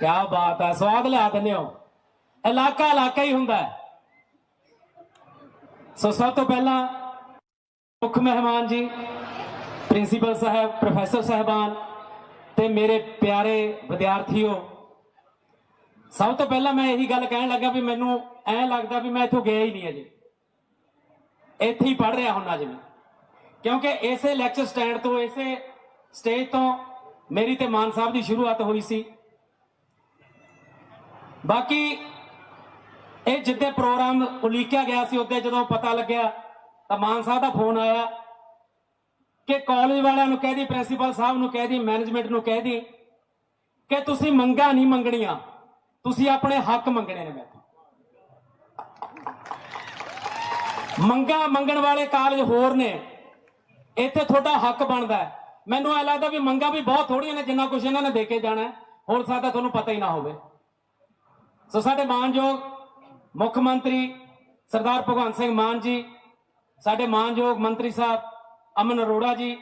ਕੀ ਬਾਤ ਹੈ, ਸਵਾਦ ਲਿਆ ਦਿੰਦੇ ਹੋ। ਇਲਾਕਾ ਇਲਾਕਾ ਹੀ ਹੁੰਦਾ ਸੋ ਸਭ ਤੋਂ ਪਹਿਲਾਂ ਮੁੱਖ ਮਹਿਮਾਨ ਜੀ, ਪ੍ਰਿੰਸੀਪਲ ਸਾਹਿਬ, ਪ੍ਰੋਫੈਸਰ ਸਾਹਿਬਾਨ ਤੇ ਮੇਰੇ ਪਿਆਰੇ ਵਿਦਿਆਰਥੀਓ, ਸਭ ਤੋਂ ਪਹਿਲਾਂ ਮੈਂ ਇਹੀ ਗੱਲ ਕਹਿਣ ਲੱਗਾ ਵੀ ਮੈਨੂੰ ਐਂ ਲੱਗਦਾ ਵੀ ਮੈਂ ਇੱਥੋਂ ਗਿਆ ਹੀ ਨਹੀਂ ਅਜੇ। ਇੱਥੇ ਹੀ ਪੜ ਰਿਹਾ ਹੁੰਨਾ ਮੈਂ। ਕਿਉਂਕਿ ਇਸੇ ਲੈਕਚਰ ਸਟੈਂਡ ਤੋਂ, ਇਸੇ ਸਟੇਜ ਤੋਂ ਮੇਰੀ ਤੇ ਮਾਨ ਸਾਹਿਬ ਦੀ ਸ਼ੁਰੂਆਤ ਹੋਈ ਸੀ। ਬਾਕੀ ਇਹ ਜਿੱਦੇ ਪ੍ਰੋਗਰਾਮ ਉਲੀਕਿਆ ਗਿਆ ਸੀ ਉੱਤੇ ਜਦੋਂ ਪਤਾ ਲੱਗਿਆ ਤਾਂ ਮਾਨ ਸਾਹਿਬ ਦਾ ਫੋਨ ਆਇਆ ਕਿ ਕਾਲਜ ਵਾਲਿਆਂ ਨੂੰ ਕਹਿ ਦੀ ਪ੍ਰਿੰਸੀਪਲ ਸਾਹਿਬ ਨੂੰ ਕਹਿ ਦੀ ਮੈਨੇਜਮੈਂਟ ਨੂੰ ਕਹਿ ਦੀ ਕਿ ਤੁਸੀਂ ਮੰਗਾ ਨਹੀਂ ਮੰਗਣੀਆਂ, ਤੁਸੀਂ ਆਪਣੇ ਹੱਕ ਮੰਗਣੇ ਨੇ ਮੈਥੋਂ ਮੰਗਾ ਮੰਗਣ ਵਾਲੇ ਕਾਲਜ ਹੋਰ ਨੇ, ਇੱਥੇ ਤੁਹਾਡਾ ਹੱਕ ਬਣਦਾ ਮੈਨੂੰ ਐ ਲੱਗਦਾ ਵੀ ਮੰਗਾ ਵੀ ਬਹੁਤ ਥੋੜੀਆਂ ਨੇ, ਜਿੰਨਾ ਕੁਝ ਇਹਨਾਂ ਨੇ ਦੇ ਕੇ ਜਾਣਾ ਹੈ। ਹੋਰ ਸਕਦਾ ਤੁਹਾਨੂੰ ਪਤਾ ਹੀ ਨਾ ਹੋਵੇ ਸੋ ਸਾਡੇ ਮਾਨਯੋਗ ਮੁੱਖ ਮੰਤਰੀ ਸਰਦਾਰ ਭਗਵੰਤ ਸਿੰਘ ਮਾਨ ਜੀ, ਸਾਡੇ ਮਾਨਯੋਗ ਮੰਤਰੀ ਸਾਹਿਬ ਅਮਨ ਅਰੋੜਾ ਜੀ,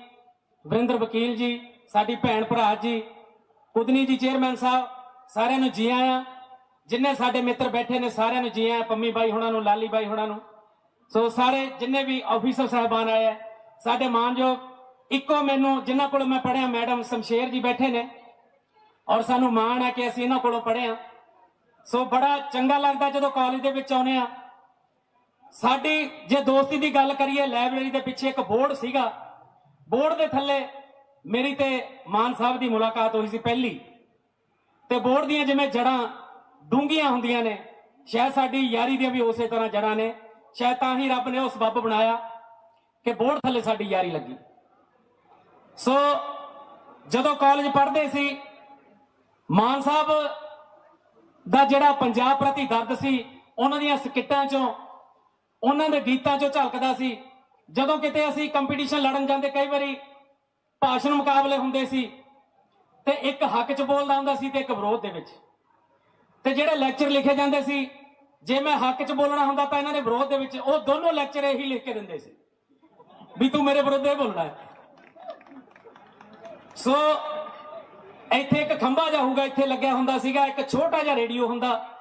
ਵਰਿੰਦਰ ਵਕੀਲ ਜੀ, ਸਾਡੀ ਭੈਣ ਭਰਾ ਜੀ, ਕੁਦਨੀ ਜੀ ਚੇਅਰਮੈਨ ਸਾਹਿਬ, ਸਾਰਿਆਂ ਨੂੰ ਜੀ ਆਇਆਂ। ਜਿੰਨੇ ਸਾਡੇ ਮਿੱਤਰ ਬੈਠੇ ਨੇ, ਸਾਰਿਆਂ ਨੂੰ ਜੀ ਆਇਆਂ, ਪੰਮੀ ਬਾਈ ਹੁਣਾਂ ਨੂੰ, ਲਾਲੀ ਬਾਈ ਹੁਣਾਂ ਨੂੰ। ਸੋ ਸਾਰੇ ਜਿੰਨੇ ਵੀ ਆਫੀਸਰ ਸਾਹਿਬਾਨ ਆਏ ਆ, ਸਾਡੇ ਮਾਨਯੋਗ, ਇੱਕੋ ਮੈਨੂੰ, ਜਿਨ੍ਹਾਂ ਕੋਲ ਮੈਂ ਪੜਿਆ ਮੈਡਮ ਸ਼ਮਸ਼ੇਰ ਜੀ ਬੈਠੇ ਨੇ। ਔਰ ਸਾਨੂੰ ਮਾਣ ਹੈ ਕਿ ਅਸੀਂ ਇਹਨਾਂ ਕੋਲੋਂ ਪੜ੍ਹੇ ਹਾਂ। ਸੋ ਬੜਾ ਚੰਗਾ ਲੱਗਦਾ ਜਦੋਂ ਕਾਲਜ ਦੇ ਵਿੱਚ ਆਉਨੇ ਆ। ਸਾਡੀ ਜੇ ਦੋਸਤੀ ਦੀ ਗੱਲ ਕਰੀਏ ਲਾਇਬ੍ਰੇਰੀ ਦੇ ਪਿੱਛੇ ਇੱਕ ਬੋਰਡ ਸੀਗਾ। ਬੋਰਡ ਦੇ ਥੱਲੇ ਮੇਰੀ ਤੇ ਮਾਨ ਸਾਹਿਬ ਦੀ ਮੁਲਾਕਾਤ ਹੋਈ ਸੀ ਪਹਿਲੀ। ਤੇ ਬੋਰਡ ਦੀਆਂ ਜਿਵੇਂ ਜੜਾਂ ਡੂੰਘੀਆਂ ਹੁੰਦੀਆਂ ਨੇ, ਸ਼ਾਇਦ ਸਾਡੀ ਯਾਰੀ ਦੀਆਂ ਵੀ ਉਸੇ ਤਰ੍ਹਾਂ ਜੜਾਂ ਨੇ, ਸ਼ਾਇਦ ਤਾਂ ਹੀ ਰੱਬ ਨੇ ਉਹ ਸਬੱਬ ਬਣਾਇਆ ਕਿ ਬੋਰਡ ਥੱਲੇ ਸਾਡੀ ਯਾਰੀ ਲੱਗੀ। ਸੋ ਜਦੋਂ ਕਾਲਜ ਪੜ੍ਹਦੇ ਸੀ, ਮਾਨ ਸਾਹਿਬ ਦਾ ਜਿਹੜਾ ਪੰਜਾਬ ਪ੍ਰਤੀ ਦਰਦ ਸੀ, ਉਹਨਾਂ ਦੀਆਂ ਸਕਿੱਟਾਂ ਚੋਂ, ਉਹਨਾਂ ਦੇ ਗੀਤਾਂ ਚੋਂ ਝਲਕਦਾ ਸੀ। ਜਦੋਂ ਕਿਤੇ ਅਸੀਂ ਕੰਪੀਟੀਸ਼ਨ ਲੜਨ ਜਾਂਦੇ, ਕਈ ਵਾਰੀ ਭਾਸ਼ਣ ਮੁਕਾਬਲੇ ਹੁੰਦੇ ਸੀ ਤੇ ਇੱਕ ਹੱਕ 'ਚ ਬੋਲਦਾ ਹੁੰਦਾ ਸੀ ਤੇ ਇੱਕ ਵਿਰੋਧ ਦੇ ਵਿੱਚ। ਤੇ ਜਿਹੜੇ ਲੈਕਚਰ ਲਿਖੇ ਜਾਂਦੇ ਸੀ, ਜੇ ਮੈਂ ਹੱਕ 'ਚ ਬੋਲਣਾ ਹੁੰਦਾ ਤਾਂ ਇਹਨਾਂ ਦੇ ਵਿਰੋਧ ਦੇ ਵਿੱਚ ਉਹ ਦੋਨੋਂ ਲੈਕਚਰ ਇਹੀ ਲਿਖ ਕੇ ਦਿੰਦੇ ਸੀ। ਵੀ ਤੂੰ ਮੇਰੇ ਵਿਰੁੱਧ ਇਹ ਬੋਲਣਾ ਹੈ। ਸੋ ਇੱਥੇ ਇੱਕ ਖੰਭਾ ਜਿਹਾ ਹੋਊਗਾ, ਇੱਥੇ ਲੱਗਿਆ ਹੁੰਦਾ ਸੀਗਾ, ਇੱਕ ਛੋਟਾ ਜਿਹਾ ਰੇਡੀਓ ਹੁੰਦਾ।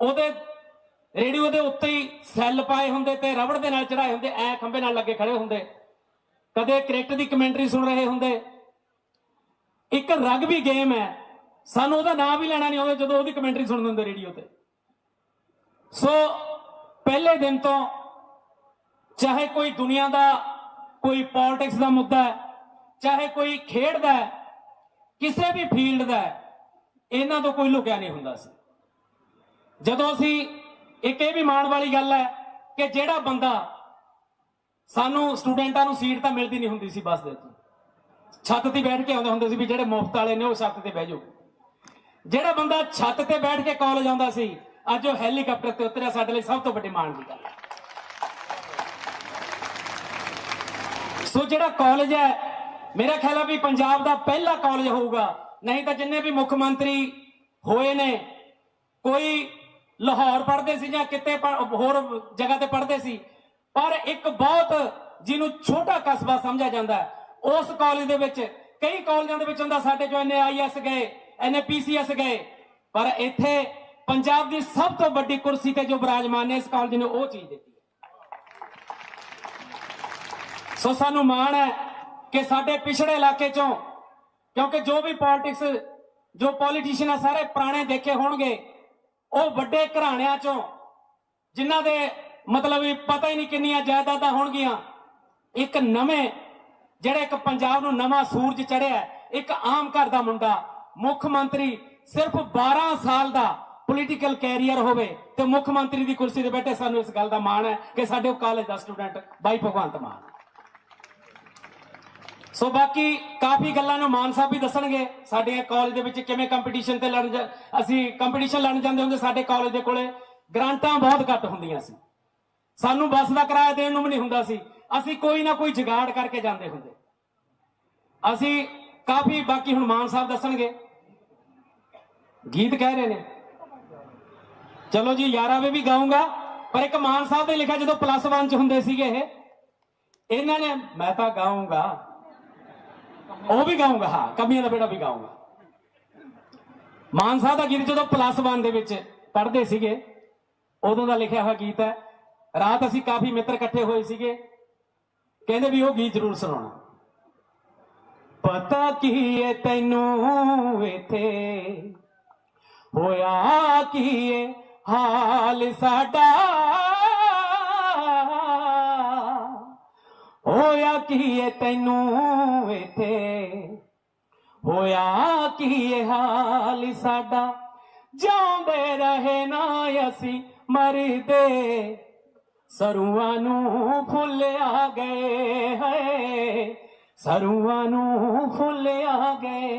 ਉਹਦੇ ਰੇਡੀਓ ਦੇ ਉੱਤੇ ਹੀ ਸੈੱਲ ਪਾਏ ਹੁੰਦੇ ਤੇ ਰਬੜ ਦੇ ਨਾਲ ਚੜਾਏ ਹੁੰਦੇ, ਐ ਖੰਭੇ ਨਾਲ ਲੱਗੇ ਖੜੇ ਹੁੰਦੇ। ਕਦੇ ਕ੍ਰਿਕਟ ਦੀ ਕਮੈਂਟਰੀ ਸੁਣ ਰਹੇ ਹੁੰਦੇ। ਇੱਕ ਰਗਬੀ ਗੇਮ ਹੈ। ਸਾਨੂੰ ਉਹਦਾ ਨਾਮ ਵੀ ਲੈਣਾ ਨਹੀਂ ਆਉਂਦਾ ਜਦੋਂ ਉਹਦੀ ਕਮੈਂਟਰੀ ਸੁਣਦੇ ਹੁੰਦੇ ਰੇਡੀਓ ਤੇ। ਸੋ ਪਹਿਲੇ ਦਿਨ ਤੋਂ ਚਾਹੇ ਕੋਈ ਦੁਨੀਆ ਦਾ, ਕੋਈ ਪੋਲਿਟਿਕਸ ਦਾ ਮੁੱਦਾ ਹੈ, ਚਾਹੇ ਕੋਈ ਖੇਡ ਦਾ ਹੈ ਕਿਸੇ ਵੀ ਫੀਲਡ ਦਾ ਇਹਨਾਂ ਤੋਂ ਕੋਈ ਲੁਕਿਆ ਨਹੀਂ ਹੁੰਦਾ ਸੀ। ਜਦੋਂ ਅਸੀਂ ਇੱਕ ਇਹ ਵੀ ਮਾਣ ਵਾਲੀ ਗੱਲ ਹੈ ਕਿ ਜਿਹੜਾ ਬੰਦਾ ਸਾਨੂੰ ਸਟੂਡੈਂਟਾਂ ਨੂੰ ਸੀਟ ਤਾਂ ਮਿਲਦੀ ਨਹੀਂ ਹੁੰਦੀ ਸੀ ਬੱਸ ਦੇ ਤੋਂ ਛੱਤ ਤੇ ਬੈਠ ਕੇ ਆਉਂਦੇ ਹੁੰਦੇ ਸੀ ਵੀ ਜਿਹੜੇ ਮੁਫਤ ਵਾਲੇ ਨੇ ਉਹ ਛੱਤ ਤੇ ਬਹਿ ਜਾਓ। ਜਿਹੜਾ ਬੰਦਾ ਛੱਤ ਤੇ ਬੈਠ ਕੇ ਕਾਲਜ ਆਉਂਦਾ ਸੀ, ਅੱਜ ਉਹ ਹੈਲੀਕਾਪਟਰ ਤੇ ਉਤਰਿਆ ਸਾਡੇ ਲਈ ਸਭ ਤੋਂ ਵੱਡੀ ਮਾਣ ਦੀ ਗੱਲ ਹੈ। ਸੋ ਜਿਹੜਾ ਕਾਲਜ ਹੈ ਮੇਰਾ ਖਿਆਲ ਹੈ ਵੀ ਪੰਜਾਬ ਦਾ ਪਹਿਲਾ ਕਾਲਜ ਹੋਊਗਾ। ਨਹੀਂ ਤਾਂ ਜਿੰਨੇ ਵੀ ਮੁੱਖ ਮੰਤਰੀ ਹੋਏ ਨੇ, ਕੋਈ ਲਾਹੌਰ ਪੜ੍ਹਦੇ ਸੀ ਜਾਂ ਕਿਤੇ ਪੜ੍ਹ- ਹੋਰ ਜਗ੍ਹਾ ਤੇ ਪੜ੍ਹਦੇ ਸੀ, ਪਰ ਇੱਕ ਬਹੁਤ ਜਿਹਨੂੰ ਛੋਟਾ ਕਸਬਾ ਸਮਝਿਆ ਜਾਂਦਾ ਉਸ ਕਾਲਜ ਦੇ ਵਿੱਚ ਕਈ ਕਾਲਜਾਂ ਦੇ ਵਿੱਚ ਹੁੰਦਾ, ਸਾਡੇ ਜੋ ਐਨਏ ਆਈਐਸ ਗਏ ਐਨਏ ਪੀਸੀਐਸ ਗਏ, ਪਰ ਇੱਥੇ ਪੰਜਾਬ ਦੀ ਸਭ ਤੋਂ ਵੱਡੀ ਕੁਰਸੀ ਤੇ ਜੋ ਬਿਰਾਜਮਾਨ ਨੇ ਇਸ ਕਾਲਜ ਨੇ ਉਹ ਚੀਜ਼ ਦਿੱਤੀ ਸੋ ਸਾਨੂੰ ਮਾਣ ਹੈ ਕਿ ਸਾਡੇ ਪਿਛੜੇ ਇਲਾਕੇ ਚੋਂ, ਕਿਉਂਕਿ ਜੋ ਵੀ ਪੋਲਿਟਿਕਸ ਜੋ ਪੋਲੀਟੀਸ਼ੀਅਨ ਆ, ਸਾਰੇ ਪੁਰਾਣੇ ਦੇਖੇ ਹੋਣਗੇ, ਉਹ ਵੱਡੇ ਘਰਾਣਿਆਂ ਚੋਂ, ਜਿਨ੍ਹਾਂ ਦੇ ਮਤਲਬ ਵੀ ਪਤਾ ਹੀ ਨਹੀਂ ਕਿੰਨੀਆਂ ਜਾਇਦਾਦਾਂ ਹੋਣਗੀਆਂ, ਇੱਕ ਨਵੇਂ, ਜਿਹੜੇ ਇੱਕ ਪੰਜਾਬ ਨੂੰ ਨਵਾਂ ਸੂਰਜ ਚੜਿਆ ਇੱਕ ਆਮ ਘਰ ਦਾ ਮੁੰਡਾ, ਮੁੱਖ ਮੰਤਰੀ ਸਿਰਫ 12 ਸਾਲ ਦਾ ਪੋਲੀਟੀਕਲ ਕੈਰੀਅਰ ਹੋਵੇ, ਤੇ ਮੁੱਖ ਮੰਤਰੀ ਦੀ ਕੁਰਸੀ ਤੇ ਬੈਠੇ ਸਾਨੂੰ ਇਸ ਗੱਲ ਦਾ ਮਾਣ ਹੈ ਕਿ ਸਾਡੇ ਕਾਲਜ ਦਾ ਸਟੂਡੈਂਟ ਬਾਈ ਭਗਵੰਤ ਮਾਨ। ਸੋ ਬਾਕੀ ਕਾਫੀ ਗੱਲਾਂ ਨੂੰ, ਮਾਨ ਸਾਹਿਬ ਵੀ ਦੱਸਣਗੇ, ਸਾਡੇ ਕਾਲਜ ਦੇ ਵਿੱਚ ਕਿਵੇਂ ਕੰਪੀਟੀਸ਼ਨ ਤੇ ਲੜਨ ਅਸੀਂ ਕੰਪੀਟੀਸ਼ਨ ਲੜਨ ਜਾਂਦੇ ਹੁੰਦੇ ਸਾਡੇ ਕਾਲਜ ਦੇ ਕੋਲੇ, ਗ੍ਰਾਂਟਾਂ ਬਹੁਤ ਘੱਟ ਹੁੰਦੀਆਂ ਸੀ। ਸਾਨੂੰ ਬੱਸ ਦਾ ਕਿਰਾਇਆ ਦੇਣ ਨੂੰ ਵੀ ਨਹੀਂ ਹੁੰਦਾ ਸੀ। ਅਸੀਂ ਕੋਈ ਨਾ ਕੋਈ ਜਗਾੜ ਕਰਕੇ ਜਾਂਦੇ ਹੁੰਦੇ। ਅਸੀਂ ਕਾਫੀ, ਬਾਕੀ ਹੁਣ ਮਾਨ ਸਾਹਿਬ ਦੱਸਣਗੇ। ਗੀਤ ਕਹਿ ਰਹੇ ਨੇ। ਚਲੋ ਜੀ, ਯਾਰਾਵੇ ਵੀ ਗਾਉਂਗਾ, ਪਰ ਇੱਕ ਮਾਨ ਸਾਹਿਬ ਦੇ ਲਿਖਿਆ ਜਦੋਂ ਪਲੱਸ 1 ਚ ਹੁੰਦੇ ਸੀਗੇ ਇਹ, ਇਹਨਾਂ ਨੇ, ਮੈਂ ਤਾਂ ਗਾਉਂਗਾ ਉਹ ਵੀ ਗਾਉਂਗਾ, ਹਾਂ ਕਮੀਆਂ ਦਾ ਬੇੜਾ ਵੀ ਗਾਉਂਗਾ। ਮਾਨਸਾ ਦਾ ਗੀਤ ਜਦੋਂ ਪਲੱਸ 1 ਦੇ ਵਿੱਚ ਪੜ੍ਹਦੇ ਸੀਗੇ, ਉਦੋਂ ਦਾ ਲਿਖਿਆ ਹੋਇਆ ਗੀਤ ਹੈ, ਰਾਤ ਅਸੀਂ ਕਾਫੀ ਮਿੱਤਰ ਇਕੱਠੇ ਹੋਏ ਸੀਗੇ, ਕਹਿੰਦੇ ਵੀ ਉਹ ਗੀਤ ਜ਼ਰੂਰ ਸੁਣਾਉਣਾ। ਪਤਾ ਕੀ ਏ ਤੈਨੂੰ ਇਥੇ? ਹੋਇਆ ਕੀ ਏ ਹਾਲ ਸਾਡਾ? ਕੀ ਏ ਤੈਨੂੰ ਇਥੇ? ਹੋਇਆ ਕੀ ਇਹ ਹਾਲ ਸਾਡਾ? ਜਿਉਂਦੇ ਰਹੇ ਨਾ ਅਸੀਂ ਮਰਦੇ। ਸਰੂਆਂ ਨੂੰ ਫੁੱਲ ਆ ਗਏ ਹੈ ਸਰੂਆਂ ਨੂੰ ਫੁੱਲ ਆ ਗਏ।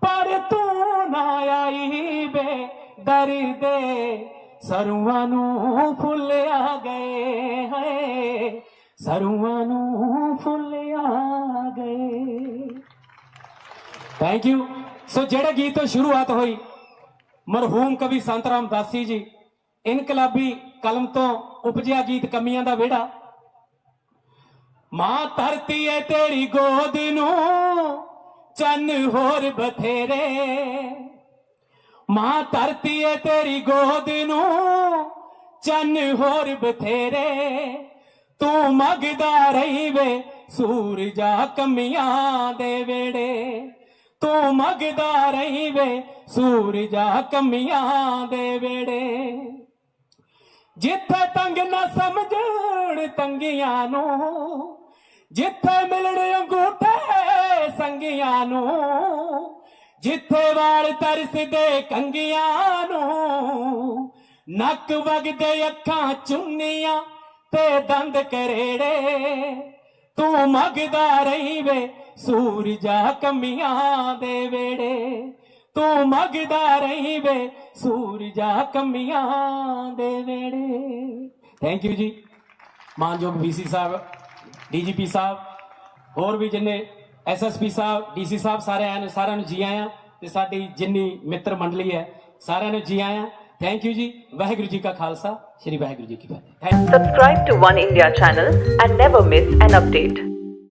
ਪਰ ਤੂੰ ਨਾ ਆਈ ਵੇ ਦਰਦੇ ਸਰੂਆਂ ਨੂੰ ਫੁੱਲ ਆ ਗਏ ਹੈ ਸਰੂਆਂ ਨੂੰ ਫੁੱਲ ਆ ਗਏ। ਥੈਂਕ ਯੂ ਸੋ ਜਿਹੜੇ ਗੀਤ ਤੋਂ ਸ਼ੁਰੂਆਤ ਹੋਈ, ਮਰਹੂਮ ਕਵੀ ਸੰਤ ਰਾਮਦਾਸੀ ਜੀ, ਇਨਕਲਾਬੀ ਕਲਮ ਤੋਂ ਉਪਜਿਆ ਗੀਤ ਕਮੀਆਂ ਦਾ ਵਿਹੜਾ। ਮਾਂ ਧਰਤੀ ਏ ਤੇਰੀ ਗੋਦ ਨੂੰ, ਚੰਨ ਹੋਰ ਬਥੇਰੇ। ਮਾਂ ਧਰਤੀ ਏ ਤੇਰੀ ਗੋਦ ਨੂੰ, ਚੰਨ ਹੋਰ ਬਥੇਰੇ। ਤੂੰ ਮੰਗਦਾ ਰਹੀ ਵੇ ਸੂਰਜਾ ਕਮੀਆਂ ਦੇ ਵੇੜੇ। ਤੂੰ ਮੰਗਦਾ ਰਹੀ ਵੇ ਸੂਰਜਾ ਕਮੀਆਂ ਦੇ ਵੇੜੇ। ਜਿੱਥੇ ਤੰਗ ਨਾ ਸਮਝਣ ਤੰਗੀਆਂ ਨੂੰ, ਜਿੱਥੇ ਮਿਲਣ ਅੰਗੂਠੇ ਸੰਗੀਆਂ ਨੂੰ, ਜਿੱਥੇ ਵਾਲ ਤਰਸਦੇ ਕੰਗੀਆਂ ਨੂੰ, ਨੱਕ ਵਗਦੇ ਅੱਖਾਂ ਚੁੰਨੀਆਂ ਤੇ ਦੰਦ ਕਰੇੜੇ, ਤੂੰ ਮੰਗਦਾ ਰਹੀ ਵੇ ਸੂਰਜਾ ਕਮੀਆਂ ਦੇ ਵੇੜੇ। ਤੂੰ ਮੰਗਦਾ ਰਹੀ ਵੇ ਸੂਰਜਾ ਕਮੀਆਂ ਦੇ ਵੇੜੇ। ਥੈਂਕ ਯੂ ਜੀ। ਮਾਨਯੋਗ ਵੀਸੀ ਸਾਹਿਬ ਡੀਜੀਪੀ ਸਾਹਿਬ, ਹੋਰ ਵੀ ਜਿੰਨੇ ਐਸਐਸਪੀ ਸਾਹਿਬ ਡੀਸੀ ਸਾਹਿਬ, ਸਾਰੇ ਆਏ ਨੇ ਸਾਰਿਆਂ ਨੂੰ ਜੀ ਆਇਆਂ। ਤੇ ਸਾਡੀ ਜਿੰਨੀ ਮਿੱਤਰ ਮੰਡਲੀ ਹੈ, ਸਾਰਿਆਂ ਨੂੰ ਜੀ ਆਇਆਂ। ਥੈਂਕ ਯੂ ਜੀ ਵਾਹਿਗੁਰੂ ਜੀ ਕਾ ਖਾਲਸਾ ਸ੍ਰੀ ਵਾਹਿਗੁਰੂ ਜੀ ਕੀ ਫਤਿਹ thank Subscribe to One India channel and never miss an update.